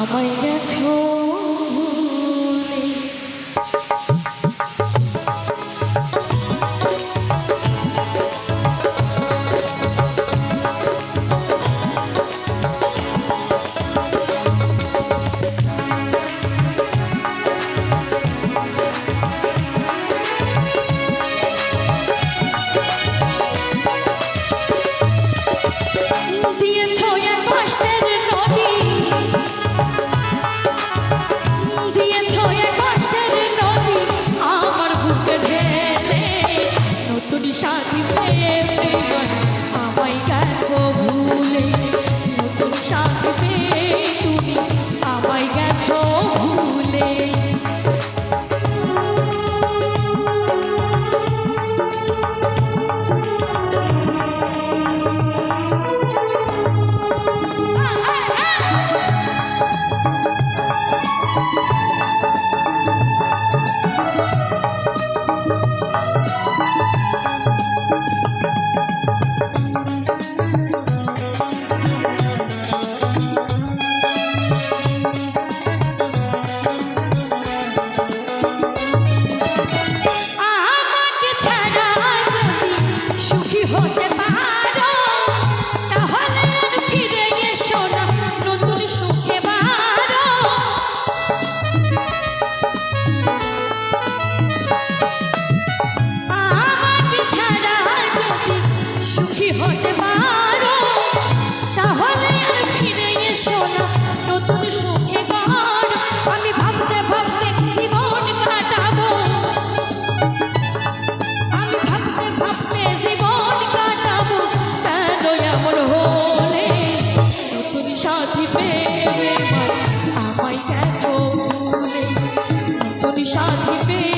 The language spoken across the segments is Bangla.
আমায় গেছো। the entire be.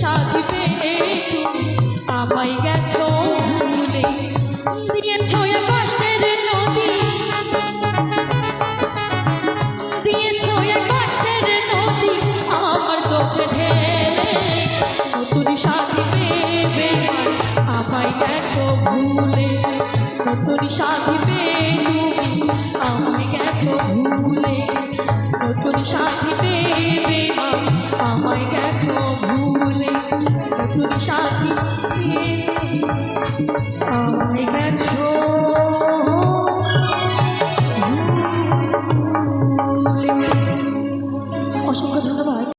সাজবে। তুমি আমায় গেছো ভুলে দিয়েছ কষ্টের নদী। দিয়েছ কষ্টের নদী, আমার চোখে ঢেলে নতুন সাজবে আমায় গেছো ভুলে নতুন সাজবে তুমি আমায় গেছো ভুলে নতুন সাথী আমায় গেছো ভুলে ভুলে সাথী